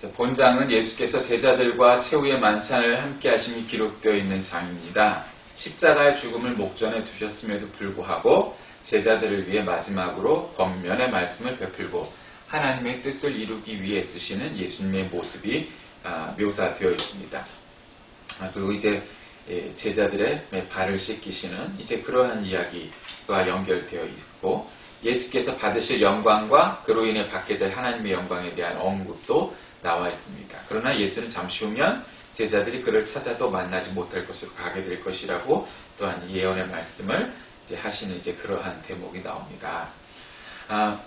자, 본장은 예수께서 제자들과 최후의 만찬을 함께 하심이 기록되어 있는 장입니다. 십자가의 죽음을 목전에 두셨음에도 불구하고 제자들을 위해 마지막으로 권면의 말씀을 베풀고 하나님의 뜻을 이루기 위해 쓰시는 예수님의 모습이 아, 묘사되어 있습니다. 아, 그리고 이제 예, 제자들의 발을 씻기시는 이제 그러한 이야기가 연결되어 있고 예수께서 받으실 영광과 그로 인해 받게 될 하나님의 영광에 대한 언급도 나와 있습니다. 그러나 예수는 잠시 후면 제자들이 그를 찾아도 만나지 못할 것으로 가게 될 것이라고 또한 예언의 말씀을 이제 하시는 이제 그러한 대목이 나옵니다. 아,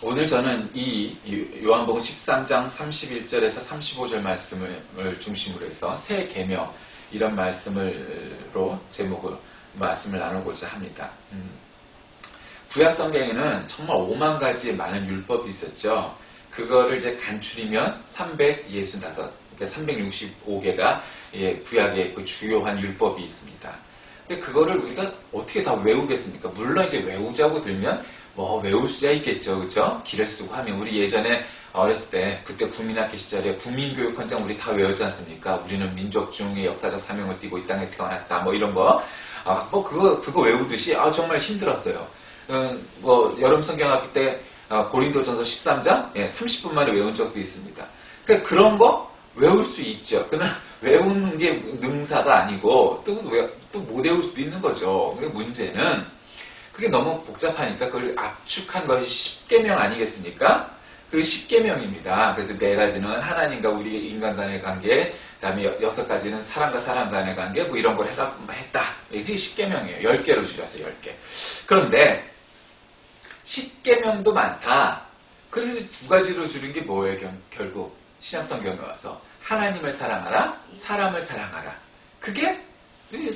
오늘 저는 이 요한복음 13장 31절에서 35절 말씀을 중심으로 해서 새 계명 이런 말씀으로 제목을 말씀을 나누고자 합니다. 음. 구약 성경에는 정말 5만 가지의 많은 율법이 있었죠. 그거를 이제 간추리면 365, 그러니까 365개가 예, 구약의 그 주요한 율법이 있습니다. 근데 그거를 우리가 어떻게 다 외우겠습니까? 물론 이제 외우자고 들면 뭐 외울 수야 있겠죠, 그렇죠? 길을 쓰고 하면 우리 예전에 어렸을 때 그때 국민학교 시절에 국민교육헌장 우리 다 외웠지 않습니까? 우리는 민족 중의 역사적 사명을 띠고 이 땅에 태어났다, 뭐 이런 거. 아, 뭐 그거 그거 외우듯이 아 정말 힘들었어요. 음, 뭐 여름 성경학기 때 아, 고린도전서 13장 예, 30분 만에 외운 적도 있습니다. 그러니까 그런 거 외울 수 있죠. 그러나 외우는 게 능사가 아니고 또못 외울 수도 있는 거죠. 그 문제는 그게 너무 복잡하니까 그걸 압축한 것이 십계명 아니겠습니까? 그 십계명입니다. 그래서 네 가지는 하나님과 우리 인간 간의 관계, 그다음에 여섯 가지는 사람과 사람 간의 관계, 뭐 이런 걸 해가 했다. 이게 십계명이에요. 열 개로 줄였어요. 열 개. 그런데 십계명도 많다. 그래서 두 가지로 줄인 게 뭐예요? 결국 신약성 경에 와서 하나님을 사랑하라, 사람을 사랑하라. 그게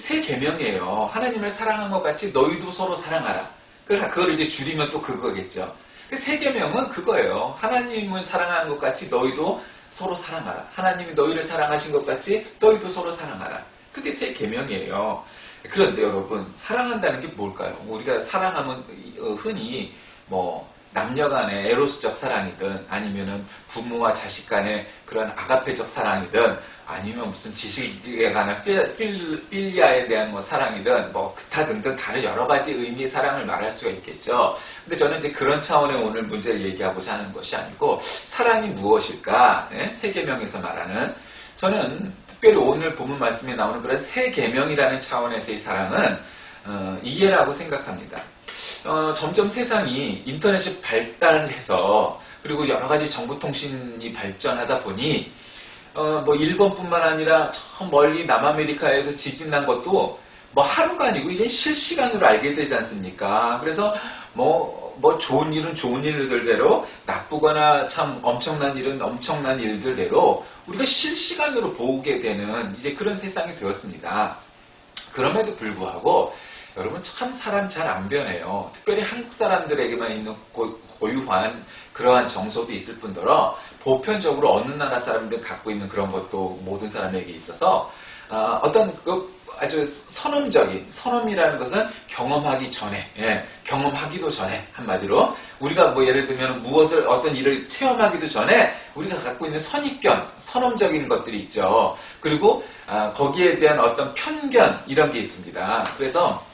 세 계명이에요. 하나님을 사랑한 것 같이 너희도 서로 사랑하라. 그래서 그걸 이제 줄이면 또 그거겠죠. 그 세 계명은 그거예요. 하나님을 사랑하는 것 같이 너희도 서로 사랑하라. 하나님이 너희를 사랑하신 것 같이 너희도 서로 사랑하라. 그게 세 계명이에요. 그런데 여러분 사랑한다는 게 뭘까요? 우리가 사랑하면 어, 흔히 뭐 남녀 간의 에로스적 사랑이든 아니면은 부모와 자식 간의 그런 아가페적 사랑이든 아니면 무슨 지식에 관한 필, 필리아에 대한 뭐 사랑이든 뭐 그타 등등 다른 여러 가지 의미의 사랑을 말할 수가 있겠죠. 근데 저는 이제 그런 차원의 오늘 문제를 얘기하고자 하는 것이 아니고 사랑이 무엇일까? 네? 세계명에서 말하는 저는 특별히 오늘 본문 말씀에 나오는 그런 세계명이라는 차원에서의 사랑은 어, 이해라고 생각합니다. 어, 점점 세상이 인터넷이 발달해서 그리고 여러 가지 정보통신이 발전하다 보니 어, 뭐 일본뿐만 아니라 저 멀리 남아메리카에서 지진 난 것도 뭐 하루가 아니고 이제 실시간으로 알게 되지 않습니까? 그래서 뭐, 뭐 좋은 일은 좋은 일들대로 나쁘거나 참 엄청난 일은 엄청난 일들대로 우리가 실시간으로 보게 되는 이제 그런 세상이 되었습니다. 그럼에도 불구하고 여러분 참 사람 잘 안 변해요. 특별히 한국 사람들에게만 있는 고, 유한 그러한 정서도 있을 뿐더러 보편적으로 어느 나라 사람들 갖고 있는 그런 것도 모든 사람에게 있어서 어, 어떤 그 아주 선험적인 선험이라는 것은 경험하기 전에 예, 경험하기도 전에 한마디로 우리가 뭐 예를 들면 무엇을 어떤 일을 체험하기도 전에 우리가 갖고 있는 선입견 선험적인 것들이 있죠 그리고 아, 거기에 대한 어떤 편견 이런 게 있습니다 그래서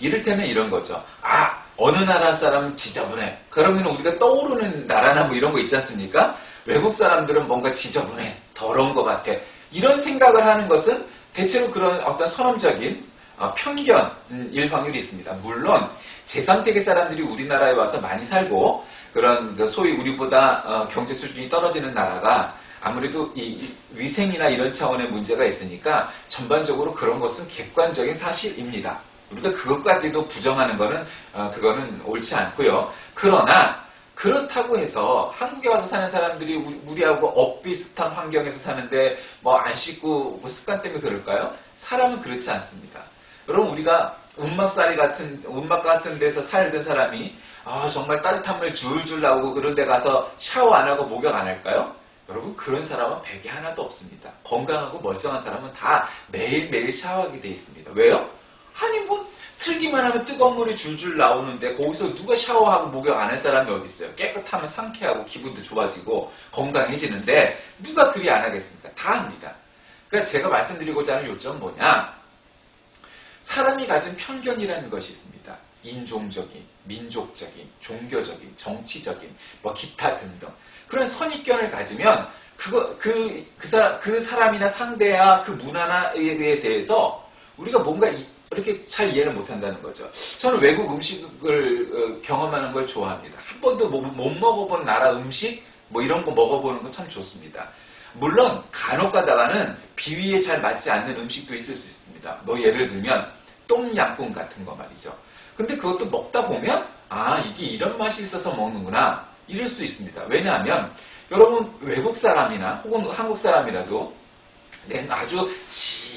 이를테면 이런 거죠. 아, 어느 나라 사람은 지저분해. 그러면 우리가 떠오르는 나라나 뭐 이런 거 있지 않습니까? 외국 사람들은 뭔가 지저분해. 더러운 것 같아. 이런 생각을 하는 것은 대체로 그런 어떤 선험적인 어, 편견일 확률이 있습니다. 물론 제3세계 사람들이 우리나라에 와서 많이 살고 그런 그 소위 우리보다 어, 경제 수준이 떨어지는 나라가 아무래도 이 위생이나 이런 차원의 문제가 있으니까 전반적으로 그런 것은 객관적인 사실입니다. 우리가 그것까지도 부정하는 거는 어, 그거는 옳지 않고요. 그러나 그렇다고 해서 한국에 와서 사는 사람들이 우리하고 엇비슷한 환경에서 사는데 뭐 안 씻고 뭐 습관 때문에 그럴까요? 사람은 그렇지 않습니다. 여러분 우리가 운막살이 같은 운막 같은 데서 살던 사람이 아 정말 따뜻한 물 줄줄 나오고 그런 데 가서 샤워 안 하고 목욕 안 할까요? 여러분 그런 사람은 백이 하나도 없습니다. 건강하고 멀쩡한 사람은 다 매일매일 샤워하게 돼 있습니다. 왜요? 아니 뭐 틀기만 하면 뜨거운 물이 줄줄 나오는데 거기서 누가 샤워하고 목욕 안 할 사람이 어디 있어요? 깨끗하면 상쾌하고 기분도 좋아지고 건강해지는데 누가 그리 안 하겠습니까? 다 합니다. 그러니까 제가 말씀드리고자 하는 요점은 뭐냐? 사람이 가진 편견이라는 것이 있습니다. 인종적인, 민족적인, 종교적인, 정치적인, 뭐 기타 등등 그런 선입견을 가지면 그거 그, 그, 사, 그 사람이나 상대야 그 문화에 대해서 우리가 뭔가 이- 이렇게 잘 이해를 못한다는 거죠. 저는 외국 음식을 어, 경험하는 걸 좋아합니다. 한 번도 못, 못 먹어본 나라 음식 뭐 이런 거 먹어보는 건 참 좋습니다. 물론 간혹 가다가는 비위에 잘 맞지 않는 음식도 있을 수 있습니다. 뭐 예를 들면 똠양꿍 같은 거 말이죠. 근데 그것도 먹다 보면 아 이게 이런 맛이 있어서 먹는구나 이럴 수 있습니다. 왜냐하면 여러분 외국 사람이나 혹은 한국 사람이라도 네, 아주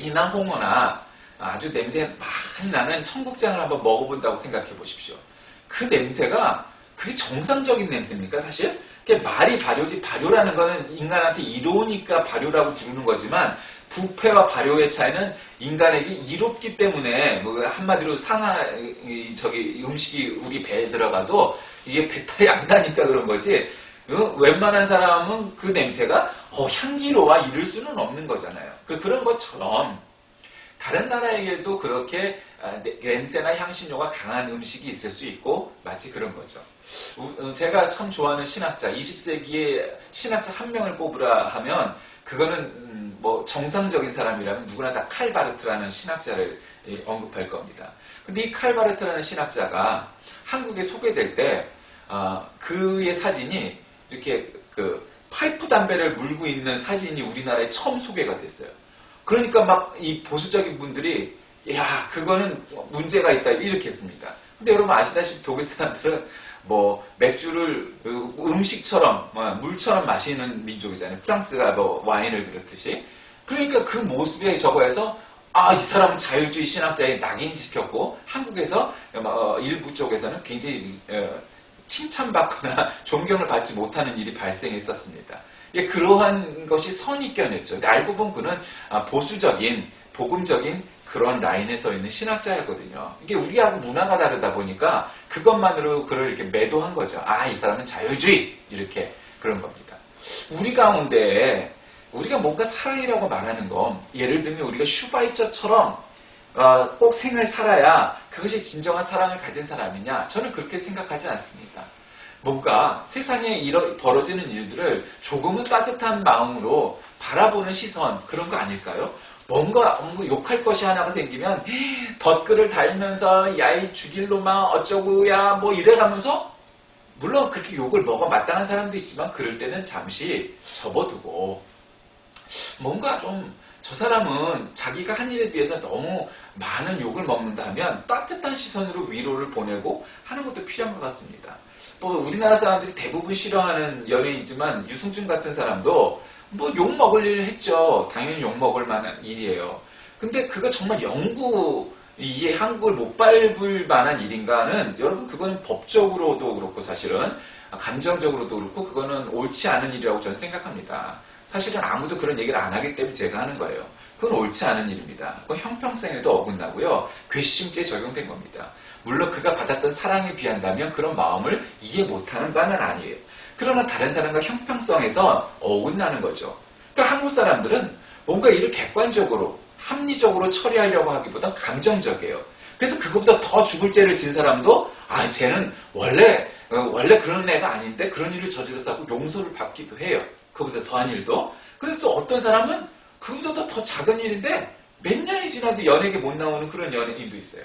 진한 홍어나 아주 냄새 많이 나는 청국장을 한번 먹어본다고 생각해 보십시오. 그 냄새가 그게 정상적인 냄새입니까 사실? 그게 말이 발효지 발효라는 거는 인간한테 이로우니까 발효라고 부르는 거지만 부패와 발효의 차이는 인간에게 이롭기 때문에 뭐 한마디로 상하 이 저기 음식이 우리 배에 들어가도 이게 배탈이 안 나니까 그런 거지 어, 웬만한 사람은 그 냄새가 어, 향기로워 이럴 수는 없는 거잖아요. 그, 그런 것처럼 다른 나라에게도 그렇게 아, 네- 냄새나 향신료가 강한 음식이 있을 수 있고 마치 그런 거죠. 우- 어, 제가 참 좋아하는 신학자, 20세기의 신학자 한 명을 꼽으라 하면 그거는 음, 뭐 정상적인 사람이라면 누구나 다 칼바르트라는 신학자를 예, 언급할 겁니다. 근데 이 칼바르트라는 신학자가 한국에 소개될 때 아, 그의 사진이 이렇게 그 파이프 담배를 물고 있는 사진이 우리나라에 처음 소개가 됐어요. 그러니까 막 이 보수적인 분들이 야 그거는 문제가 있다 이렇게 했습니다. 근데 여러분 아시다시피 독일 사람들은 뭐 맥주를 그 음식처럼 뭐 물처럼 마시는 민족이잖아요. 프랑스가 뭐 와인을 그렇듯이. 그러니까 그 모습에 저거에서 아 이 사람은 자유주의 신학자에 낙인시켰고 한국에서 어, 일부 쪽에서는 굉장히 어, 칭찬받거나 존경을 받지 못하는 일이 발생했었습니다. 예, 그러한 것이 선입견이었죠. 알고 보면 그는 아, 보수적인, 복음적인 그런 라인에 서 있는 신학자였거든요. 이게 우리하고 문화가 다르다 보니까 그것만으로 그를 이렇게 매도한 거죠. 아, 이 사람은 자유주의! 이렇게 그런 겁니다. 우리 가운데 우리가 뭔가 사랑이라고 말하는 건 예를 들면 우리가 슈바이처처럼 어, 꼭 생을 살아야 그것이 진정한 사랑을 가진 사람이냐? 저는 그렇게 생각하지 않습니다. 뭔가 세상에 일어, 벌어지는 일들을 조금은 따뜻한 마음으로 바라보는 시선 그런 거 아닐까요? 뭔가 뭔가 욕할 것이 하나가 생기면 덧글을 달면서 야이 죽일 놈아 어쩌고야 뭐 이래가면서 물론 그렇게 욕을 먹어 마땅한 사람도 있지만 그럴 때는 잠시 접어두고 뭔가 좀 저 사람은 자기가 한 일에 비해서 너무 많은 욕을 먹는다면 따뜻한 시선으로 위로를 보내고 하는 것도 필요한 것 같습니다. 뭐 우리나라 사람들이 대부분 싫어하는 연예인이지만 유승준 같은 사람도 뭐 욕 먹을 일을 했죠. 당연히 욕 먹을 만한 일이에요. 근데 그거 정말 영구 이 한국을 못 밟을 만한 일인가는 여러분 그거는 법적으로도 그렇고 사실은 감정적으로도 그렇고 그거는 옳지 않은 일이라고 저는 생각합니다. 사실은 아무도 그런 얘기를 안 하기 때문에 제가 하는 거예요. 그건 옳지 않은 일입니다. 그건 형평성에도 어긋나고요. 괘씸죄에 적용된 겁니다. 물론 그가 받았던 사랑에 비한다면 그런 마음을 이해 못하는 바는 아니에요. 그러나 다른 사람과 형평성에서 어긋나는 거죠. 그러니까 한국 사람들은 뭔가 이를 객관적으로 합리적으로 처리하려고 하기보다 감정적이에요. 그래서 그것보다 더 죽을 죄를 진 사람도 아 쟤는 원래 어, 원래 그런 애가 아닌데 그런 일을 저질러서 하고 용서를 받기도 해요. 그보다 더한 일도. 그래서 또 어떤 사람은 그보다 더 작은 일인데 몇 년이 지나도 연예계 못 나오는 그런 연예인도 있어요.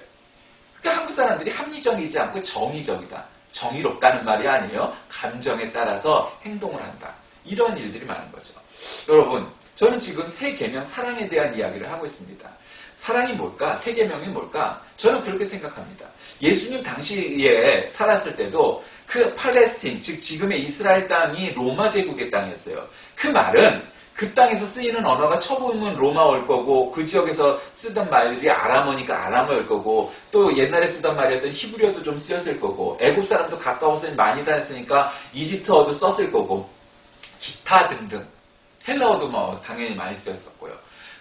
그러니까 한국 사람들이 합리적이지 않고 정의적이다. 정의롭다는 말이 아니에요. 감정에 따라서 행동을 한다. 이런 일들이 많은 거죠. 여러분, 저는 지금 세 계명 사랑에 대한 이야기를 하고 있습니다. 사랑이 뭘까? 세 계명이 뭘까? 저는 그렇게 생각합니다. 예수님 당시에 살았을 때도 그 팔레스틴, 즉 지금의 이스라엘 땅이 로마 제국의 땅이었어요. 그 말은 그 땅에서 쓰이는 언어가 처음은 로마어일 거고 그 지역에서 쓰던 말이 아람어니까 아람어일 거고 또 옛날에 쓰던 말이었던 히브리어도 좀 쓰였을 거고 애굽 사람도 가까워서 많이 다녔으니까 이집트어도 썼을 거고 기타 등등 헬라어도 뭐 당연히 많이 쓰였었고요.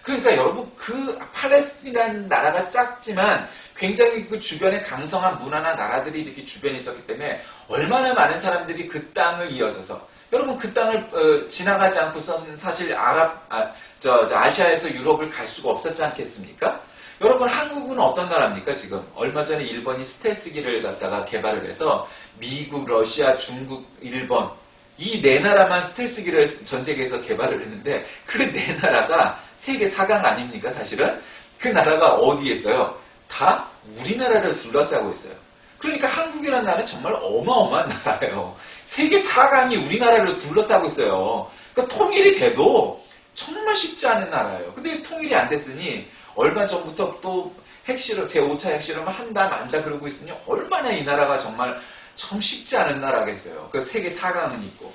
그러니까 여러분 그 팔레스티나라는 나라가 작지만 굉장히 그 주변에 강성한 문화나 나라들이 이렇게 주변에 있었기 때문에 얼마나 많은 사람들이 그 땅을 이어져서 여러분 그 땅을 어, 지나가지 않고서는 사실 아랍 아, 저, 저 아시아에서 유럽을 갈 수가 없었지 않겠습니까? 여러분 한국은 어떤 나라입니까 지금 얼마 전에 일본이 스텔스기를 갖다가 개발을 해서 미국, 러시아, 중국, 일본 이 네 나라만 스텔스기를 전 세계에서 개발을 했는데 그 네 나라가 세계 4강 아닙니까 사실은 그 나라가 어디에 있어요? 다 우리나라를 둘러싸고 있어요. 그러니까 한국이라는 나라는 정말 어마어마한 나라예요. 세계 4강이 우리나라를 둘러싸고 있어요. 그러니까 통일이 돼도 정말 쉽지 않은 나라예요. 근데 통일이 안 됐으니 얼마 전부터 또 핵실험, 제5차 핵실험을 한다 만다 그러고 있으니 얼마나 이 나라가 정말 참 쉽지 않은 나라겠어요. 그 세계 4강은 있고.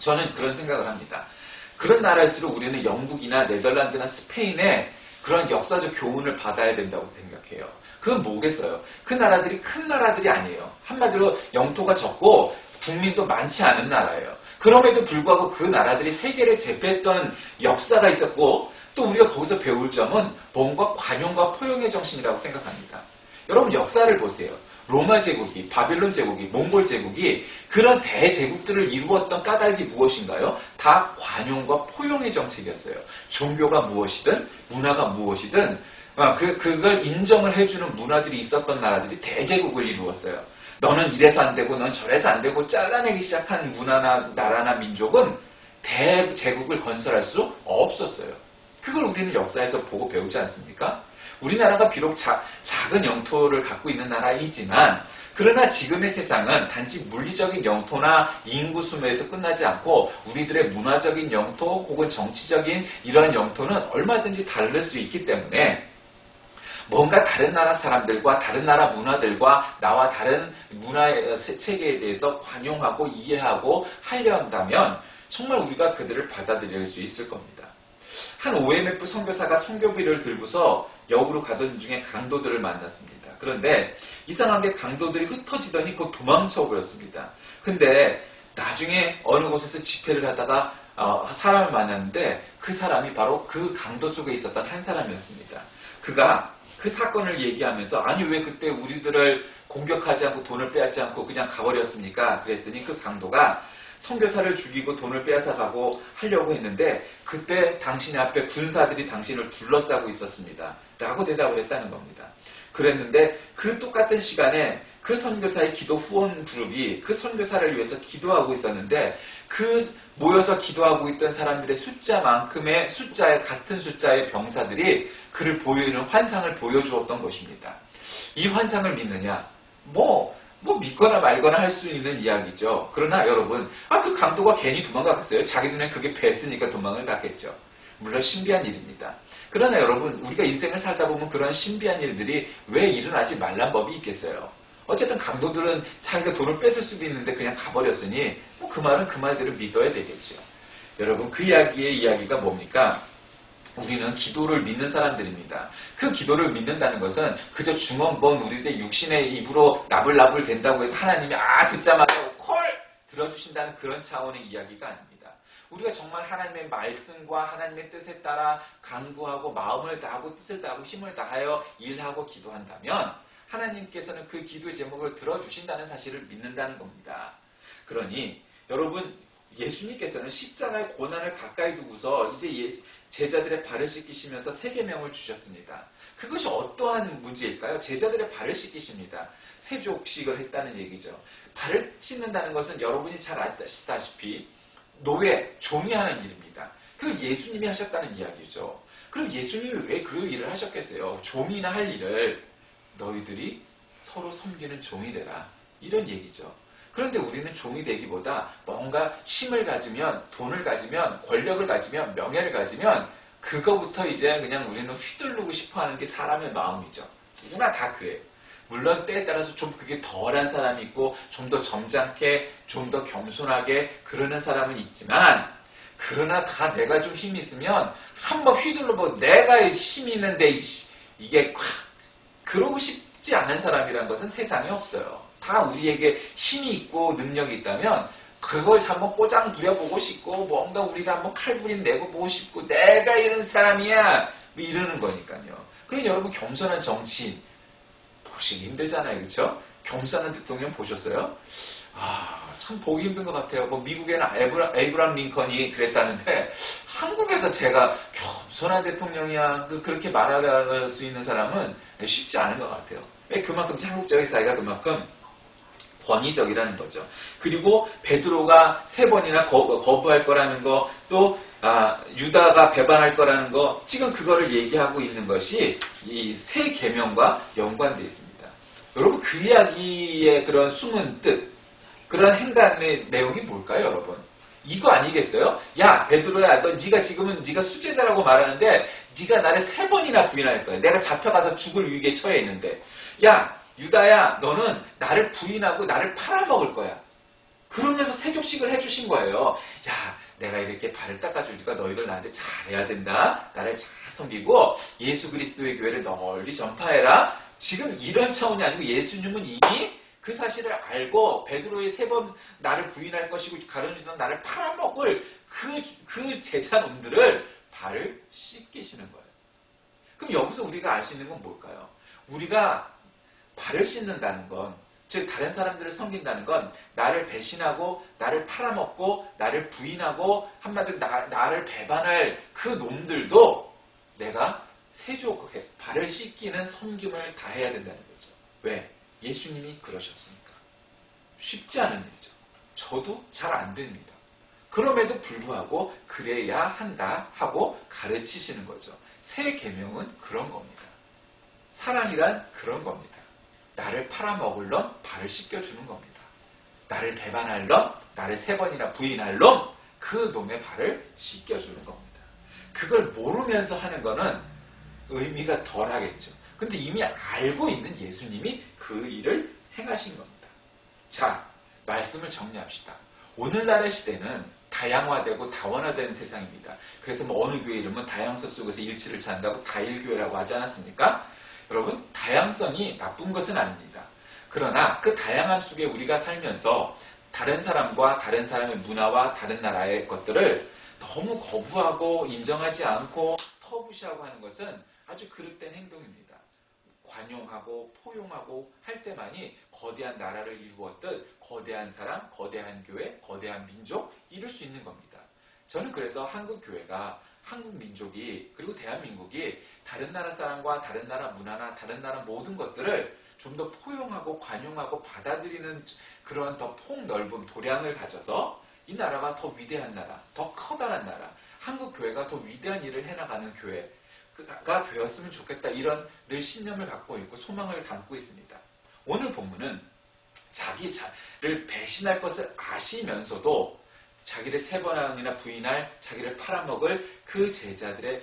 저는 그런 생각을 합니다. 그런 나라일수록 우리는 영국이나 네덜란드나 스페인의 그런 역사적 교훈을 받아야 된다고 생각해요. 그건 뭐겠어요? 그 나라들이 큰 나라들이 아니에요. 한마디로 영토가 적고 국민도 많지 않은 나라예요. 그럼에도 불구하고 그 나라들이 세계를 제패했던 역사가 있었고 또 우리가 거기서 배울 점은 뭔가 관용과 포용의 정신이라고 생각합니다. 여러분 역사를 보세요. 로마 제국이, 바빌론 제국이, 몽골 제국이 그런 대제국들을 이루었던 까닭이 무엇인가요? 다 관용과 포용의 정책이었어요. 종교가 무엇이든 문화가 무엇이든 아, 그, 그걸 인정을 해주는 문화들이 있었던 나라들이 대제국을 이루었어요. 너는 이래서 안 되고 넌 저래서 안 되고 잘라내기 시작한 문화나 나라나 민족은 대제국을 건설할 수 없었어요. 그걸 우리는 역사에서 보고 배우지 않습니까? 우리나라가 비록 자- 작은 영토를 갖고 있는 나라이지만 그러나 지금의 세상은 단지 물리적인 영토나 인구 수에서 끝나지 않고 우리들의 문화적인 영토 혹은 정치적인 이러한 영토는 얼마든지 다를 수 있기 때문에 뭔가 다른 나라 사람들과 다른 나라 문화들과 나와 다른 문화의 세- 체계에 대해서 관용하고 이해하고 하려 한다면 정말 우리가 그들을 받아들일 수 있을 겁니다. 한 OMF 선교사가 선교비를 들고서 역으로 가던 중에 강도들을 만났습니다. 그런데 이상한 게 강도들이 흩어지더니 곧 도망쳐 버렸습니다. 근데 나중에 어느 곳에서 집회를 하다가 어, 사람을 만났는데 그 사람이 바로 그 강도 속에 있었던 한 사람이었습니다. 그가 그 사건을 얘기하면서 아니 왜 그때 우리들을 공격하지 않고 돈을 빼앗지 않고 그냥 가버렸습니까? 그랬더니 그 강도가 선교사를 죽이고 돈을 빼앗아 가고 하려고 했는데 그때 당신의 앞에 군사들이 당신을 둘러싸고 있었습니다. 라고 대답을 했다는 겁니다. 그랬는데 그 똑같은 시간에 그 선교사의 기도 후원 그룹이 그 선교사를 위해서 기도하고 있었는데 그 모여서 기도하고 있던 사람들의 숫자만큼의 숫자의 같은 숫자의 병사들이 그를 보이는 환상을 보여주었던 것입니다. 이 환상을 믿느냐? 뭐, 뭐 믿거나 말거나 할 수 있는 이야기죠. 그러나 여러분, 아, 그 강도가 괜히 도망갔겠어요? 자기 눈에 그게 뱄으니까 도망을 갔겠죠. 물론 신비한 일입니다. 그러나 여러분, 우리가 인생을 살다 보면 그런 신비한 일들이 왜 일어나지 말란 법이 있겠어요? 어쨌든 강도들은 자기가 돈을 뺏을 수도 있는데 그냥 가버렸으니 뭐 그 말은 그 말대로 믿어야 되겠죠. 여러분 그 이야기의 이야기가 뭡니까? 우리는 기도를 믿는 사람들입니다. 그 기도를 믿는다는 것은 그저 중원번 우리들 육신의 입으로 나불나불 된다고 해서 하나님이 아 듣자마자 콜 들어주신다는 그런 차원의 이야기가 아닙니다. 우리가 정말 하나님의 말씀과 하나님의 뜻에 따라 강구하고 마음을 다하고 뜻을 다하고 힘을 다하여 일하고 기도한다면 하나님께서는 그 기도의 제목을 들어주신다는 사실을 믿는다는 겁니다. 그러니 여러분 예수님께서는 십자가의 고난을 가까이 두고서 이제 예- 제자들의 발을 씻기시면서 세 계명을 주셨습니다. 그것이 어떠한 문제일까요? 제자들의 발을 씻기십니다. 세족식을 했다는 얘기죠. 발을 씻는다는 것은 여러분이 잘 아시다시피 노예, 종이 하는 일입니다. 그 예수님이 하셨다는 이야기죠. 그럼 예수님이 왜 그 일을 하셨겠어요? 종이나 할 일을 너희들이 서로 섬기는 종이 되라. 이런 얘기죠. 그런데 우리는 종이 되기보다 뭔가 힘을 가지면, 돈을 가지면, 권력을 가지면, 명예를 가지면, 그거부터 이제 그냥 우리는 휘두르고 싶어 하는 게 사람의 마음이죠. 누구나 다 그래요. 물론 때에 따라서 좀 그게 덜한 사람이 있고, 좀 더 점잖게, 좀 더 겸손하게 그러는 사람은 있지만, 그러나 다 내가 좀 힘이 있으면, 한번 휘둘러 보 내가 힘이 있는데, 이게 콱 그러고 싶지 않은 사람이란 것은 세상에 없어요. 다 우리에게 힘이 있고 능력이 있다면 그걸 한번 꼬장 부려보고 싶고 뭔가 우리가 한번 칼부림 내고 보고 싶고 내가 이런 사람이야 뭐 이러는 거니까요. 그럼 여러분 겸손한 정치인 보시기 힘들잖아요, 그렇죠? 겸손한 대통령 보셨어요? 아, 참 보기 힘든 것 같아요. 뭐 미국에는 에브라, 에이브람 링컨이 그랬다는데 한국에서 제가 겸손한 대통령이야 그, 그렇게 말할 수 있는 사람은 쉽지 않은 것 같아요. 왜 그만큼 한국적인 사회가 그만큼 권위적이라는 거죠. 그리고 베드로가 세 번이나 거, 부 할 거라는 거, 또 아, 유다가 배반할 거라는 거, 지금 그거를 얘기하고 있는 것이 이 세 계명과 연관되어 있습니다. 여러분 그 이야기의 그런 숨은 뜻, 그런 행간의 내용이 뭘까요, 여러분? 이거 아니겠어요? 야 베드로야, 너 네가 지금은 네가 수제자라고 말하는데 네가 나를 세 번이나 부인할 거야. 내가 잡혀가서 죽을 위기에 처해 있는데, 야 유다야, 너는 나를 부인하고 나를 팔아먹을 거야. 그러면서 세족식을 해주신 거예요. 야, 내가 이렇게 발을 닦아주니까 너희들 나한테 잘해야 된다. 나를 잘 섬기고 예수 그리스도의 교회를 널리 전파해라. 지금 이런 차원이 아니고 예수님은 이미 그 사실을 알고 베드로의 세 번 나를 부인할 것이고 가르치던 나를 팔아먹을 그, 그 제자놈들을 발을 씻기시는 거예요. 그럼 여기서 우리가 알 수 있는 건 뭘까요? 우리가 발을 씻는다는 건, 즉 다른 사람들을 섬긴다는 건 나를 배신하고 나를 팔아먹고 나를 부인하고 한마디로 나, 나를 배반할 그 놈들도 내가 세조하게 발을 씻기는 섬김을 다해야 된다는 거죠. 왜? 예수님이 그러셨으니까. 쉽지 않은 일이죠. 저도 잘 안 됩니다. 그럼에도 불구하고 그래야 한다 하고 가르치시는 거죠. 새 계명은 그런 겁니다. 사랑이란 그런 겁니다. 나를 팔아먹을 놈 발을 씻겨주는 겁니다. 나를 배반할 놈, 나를 세 번이나 부인할 놈, 그 놈의 발을 씻겨주는 겁니다. 그걸 모르면서 하는 거는 의미가 덜하겠죠. 근데 이미 알고 있는 예수님이 그 일을 행하신 겁니다. 자, 말씀을 정리합시다. 오늘날의 시대는 다양화되고 다원화된 세상입니다. 그래서 뭐 어느 교회 이름은 다양성 속에서 일치를 찾는다고 다일교회라고 하지 않았습니까? 여러분, 다양성이 나쁜 것은 아닙니다. 그러나 그 다양함 속에 우리가 살면서 다른 사람과 다른 사람의 문화와 다른 나라의 것들을 너무 거부하고 인정하지 않고 터부시하고 하는 것은 아주 그릇된 행동입니다. 관용하고 포용하고 할 때만이 거대한 나라를 이루었듯 거대한 사람, 거대한 교회, 거대한 민족 이룰 수 있는 겁니다. 저는 그래서 한국 교회가 한국 민족이 그리고 대한민국이 다른 나라 사람과 다른 나라 문화나 다른 나라 모든 것들을 좀 더 포용하고 관용하고 받아들이는 그런 더 폭넓은 도량을 가져서 이 나라가 더 위대한 나라, 더 커다란 나라, 한국 교회가 더 위대한 일을 해나가는 교회가 되었으면 좋겠다 이런 늘 신념을 갖고 있고 소망을 담고 있습니다. 오늘 본문은 자기를 배신할 것을 아시면서도 자기를 세 번이나 부인할 자기를 팔아먹을 그 제자들의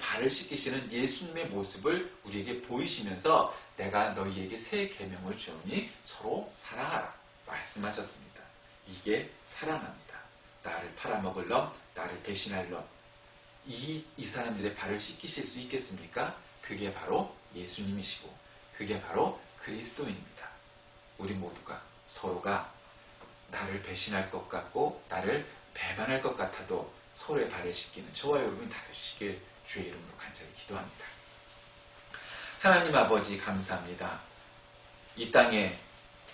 발을 씻기시는 예수님의 모습을 우리에게 보이시면서 내가 너희에게 새 계명을 주오니 서로 사랑하라 말씀하셨습니다. 이게 사랑합니다. 나를 팔아먹을 놈, 나를 배신할 놈. 이, 이 사람들의 발을 씻기실 수 있겠습니까? 그게 바로 예수님이시고, 그게 바로 그리스도입니다. 우리 모두가 서로가 나를 배신할 것 같고 나를 배반할 것 같아도 서로의 발을 씻기는 저와 여러분이 다르시길 주의 이름으로 간절히 기도합니다. 하나님 아버지 감사합니다. 이 땅에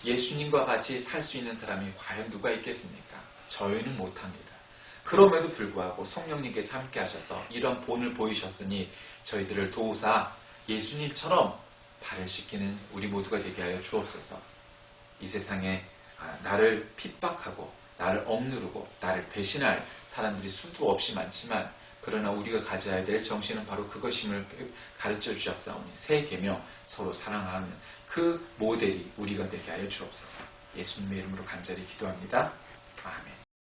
예수님과 같이 살 수 있는 사람이 과연 누가 있겠습니까? 저희는 못합니다. 그럼에도 불구하고 성령님께서 함께 하셔서 이런 본을 보이셨으니 저희들을 도우사 예수님처럼 발을 씻기는 우리 모두가 되게 하여 주옵소서. 이 세상에 아, 나를 핍박하고 나를 억누르고 나를 배신할 사람들이 수도 없이 많지만 그러나 우리가 가져야 될 정신은 바로 그것임을 가르쳐 주셨사오니 새 계명 서로 사랑하는 그 모델이 우리가 되게 하여 주옵소서. 예수님의 이름으로 간절히 기도합니다. 아멘.